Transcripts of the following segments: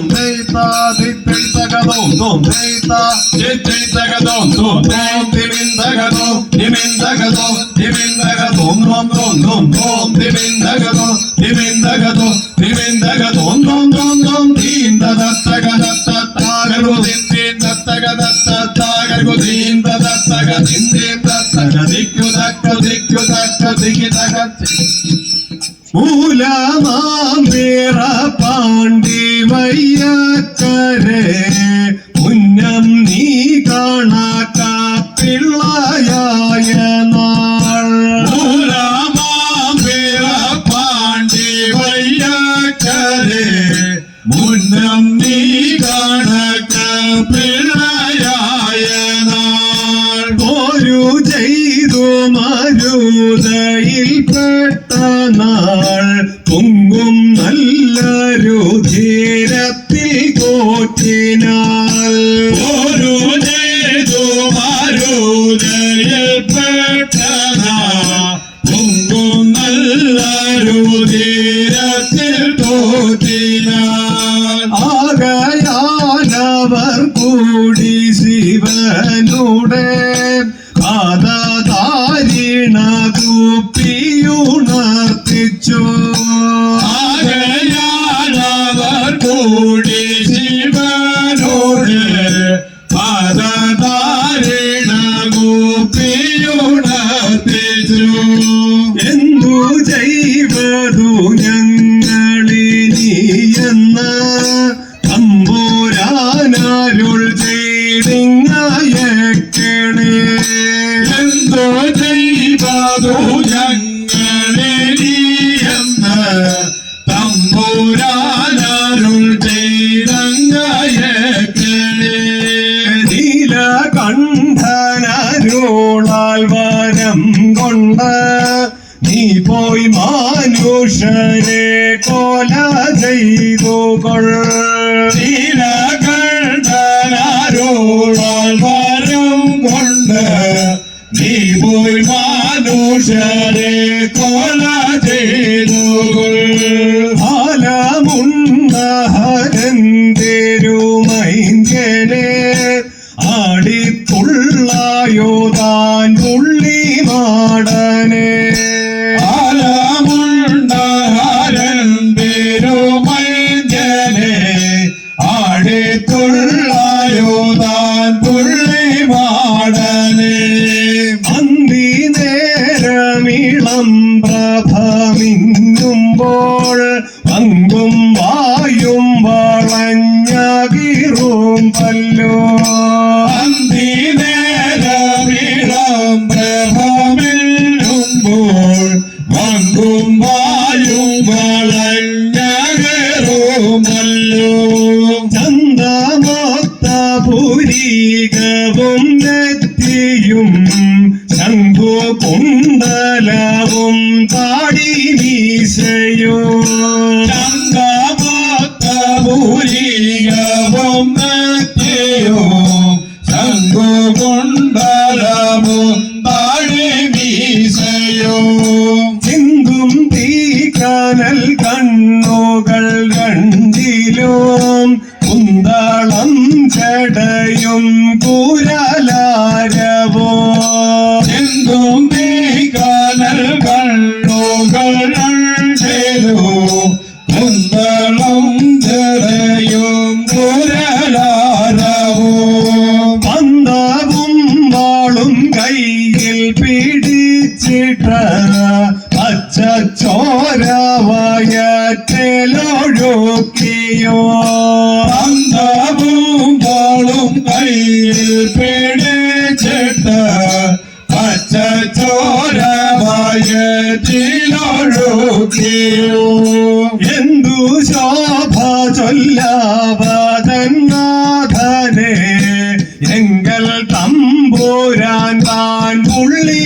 തോം തേത്താ തിത്തൈ തകതോം തോം തേത്താ തിത്തൈ തകതോം തോം തോം തിമിന്തകതോം തിമിന്തകതോം തിമിന്തകതോം തോം തോം തോം തോം തിമിന്തകതോം തിമിന്തകതോം തിമിന്തകതോം തോം തോം തോം തീന്തതത്തകതത്തത്താകരു തിന്തീന്തത്തകതത്തത്താകരു തീന്തതത്തക തിന്തീന്തത്തക ദിക്കു തക്ക ദിക്കു തക്ക ദിക്കി തകത്തി മേറ പാണ്ടി വയ്യക്കരെ புதையில் பட்ட நாள். കുപ്പിയുണർത്തിച്ചു നീലകണ്ഠനരുളാൽ വരം കൊണ്ട് നീ പോയി മാനുഷരെ കോല ചെയ്തു വരം കൊണ്ട് നീ പോയി മാനുഷരെ കോല ചെയ്തു ഫലമുണ്ടഹരന്തിരുമൈന്യനെ ആടിത്തുള്ളായോതാൻ വങ്കും വായും വളഞ്ഞകരുമല്ലോ ചന്ദമൊത്ത പുരീകവും നെറ്റിയും ശംഖു കുണ്ടലവും താടി മീശയോ ചങ്കമോത്തപുരീകവും ചോരവയറ്റിലൊഴുക്കിയോ അന്തവും വാളും കയ്യിൽ പിടിച്ചിട്ട് പച്ച ചോര വയറ്റിലൊഴുക്കിയോ എന്തു ശോഭ ചൊല്ലാവതന്നാഥനെ എങ്കൽ തമ്പൂരാൻ താൻ പുള്ളി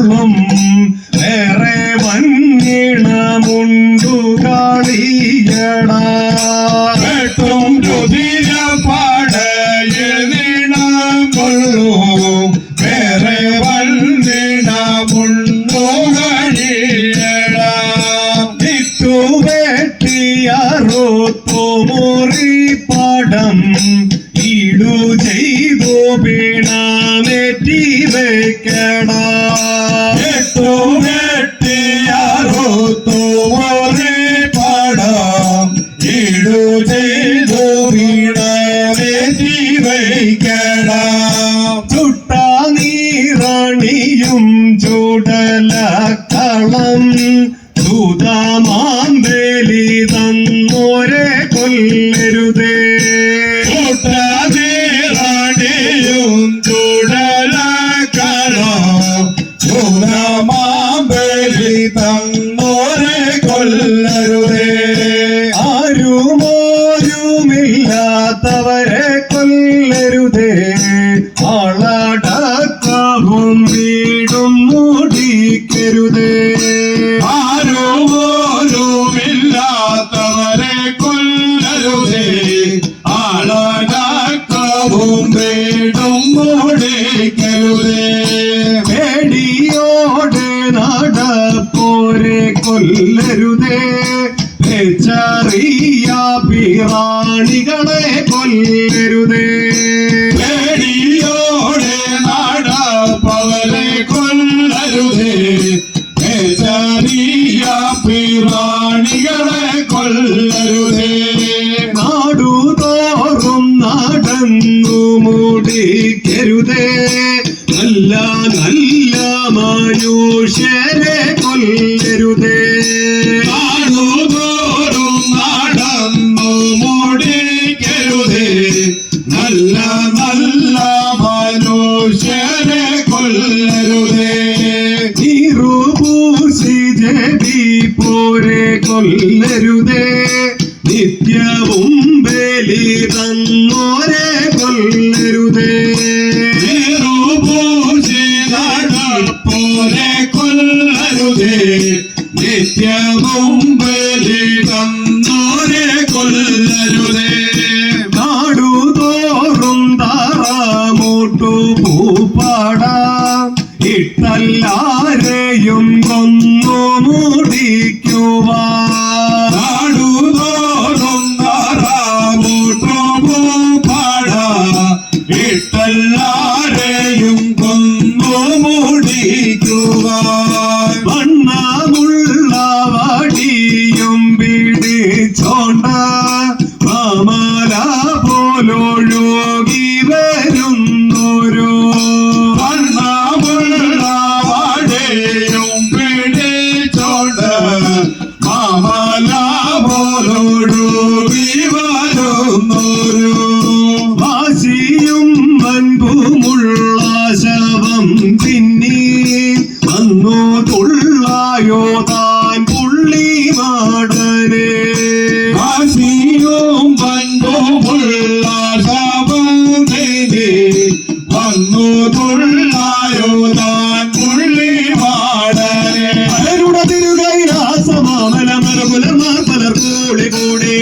കൊള്ളും വേറെ വന്നിണമുണ്ട് വെട്ടും രുതിര പാടയിൽ കൊള്ളൂ വേറെ വന്നിടമുണ്ടോ കഴിയടാം ഇട്ടു വെട്ടിയാറോത്തു മുറി പടം ഈടു ചെയ്തു വീണ ചുട്ട ചുടല കളം ദൂതമാന്തേലി തന്നോരെ കൊല്ലരുതേ. ചൂട്ടണിയും ചൂടല കളം ചുടമാമ്പലി തന്നോരെ കൊല്ലരുതേ. ആരുമോരുമില്ലാത്തവരെ മൂടിക്കരുതേ ആരോരുമില്ലാത്തവരെ കൊല്ലരുതേ. ആളടക്കവും വീടും മൂടിക്കരുതേ പേടിയോടെ നടപ്പോരെ കൊല്ലരുതേ. മൂടിക്കരുതേ നല്ല നല്ല മനുഷ്യരെ കൊല്ലരുതേ. നിറുപൂജി നടപ്പോരെ കൊല്ലരുതേ. നിത്യവും ബലി തന്നോരെ കൊല്ലരുതേ. വന്നു തുള്ളായോ താൻ പുള്ളി മാടനെ വാശിയും വന്നു ശബന്തിനി വന്നു തുള്ളായോ താൻ പുള്ളി മാടനെ അരനുട തിരുകൈ രാസമാമല മലപുലർമാർ പലർ കൂടി കൂടി.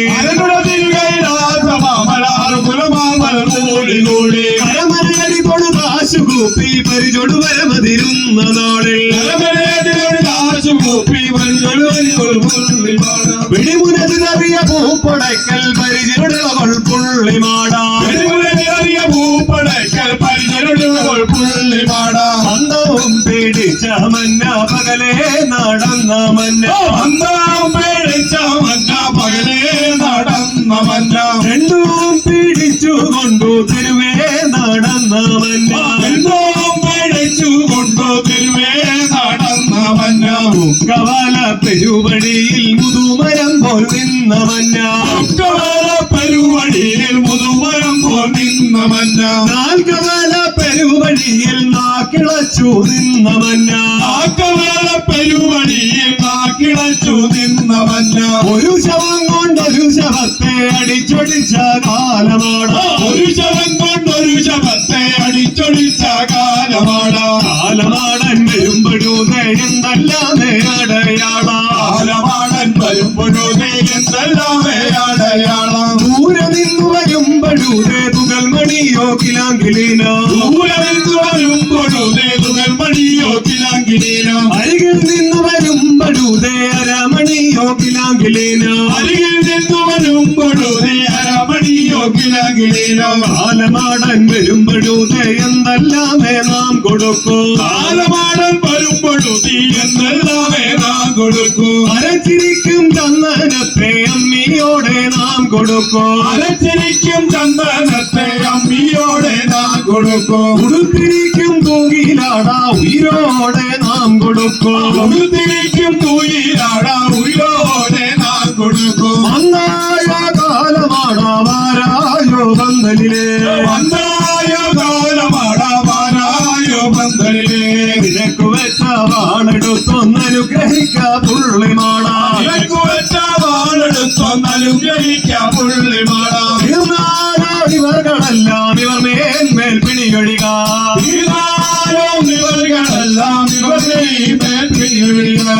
കരമരടി തൊടു പരിചൊടു വരമതിരുന്ന നാളിൽ വെടിമുനത് കറിയ പൂപ്പടക്കൽ പരിചിരടകൾ പുള്ളിമാടാ. അന്തവും പെരുവഴിയിൽ മുതുമരം പോൽ നിന്നവല്ല മന്ന പരിപാടിയിൽ മുതുമരം പോൽ നിന്നവല്ല പെരു പെരുവഴിയിൽ നാക്കിളച്ചു നിന്നവല്ല ആക്കവേള പെരുവഴിയിൽ നാക്കിളച്ചു നിന്നവല്ല ഒരു ശവം കൊണ്ടൊരു ശവത്തെ അടിച്ചൊടിച്ച കാലമാണ് നീ എന്തെല്ലാമേ അടയാളം. ദൂരെ നിന്ന് വരുമ്പോഴൂതേ തുകൽ മണിയോ കിലാങ്കിലീനോ ദൂരെ നിന്ന് വരുമ്പോഴോ നേതുകൾ മണിയോ കിലാങ്കിലീനോ കാലമാടൻ വരുമ്പോഴൂതേ എന്തെല്ലാമേ നാം കൊടുക്കൂ. ആലമാടൻ വരുമ്പോഴോ നീ എന്തെല്ലാമേ നാം കൊടുക്കൂ. അരച്ചിരിക്കും ചന്ദനത്തെ അമ്മിയോടെ നാം കൊടുക്കൂ. അരച്ചിരിക്കും ചന്ദനത്തെ അമ്മിയോടെ നാം കൊടുക്കൂ. ഉടുത്തിരിക്കും തൂങ്ങിലാടാ ഉയരോടെ നാം കൊടുക്കൂ. ഉടുത്തിരിക്കും തൂയിലാട ഉയരോടെ നാം കൊടുക്കൂ. കാലമാടാ വാരായോ ബന്ധലിലെ വന്നായ കാലമാട വാരായോ പന്തലിലേ നിനക്ക് വെച്ച വാണെടുത്തൊന്നനുഗ്രഹിക്ക പുള്ളിമാടാ. നിനക്ക് വെച്ച വാളെടുത്തൊന്നനുഗ്രഹിക്ക പുള്ളിമാടാ. ഇവർകളെല്ലാം ഇവർ മേൽമേൽ പിണിയൊഴിക ഇതാരോ നിവർകളെല്ലാം ഇവരെ മേൽപ്പിടിക്കുക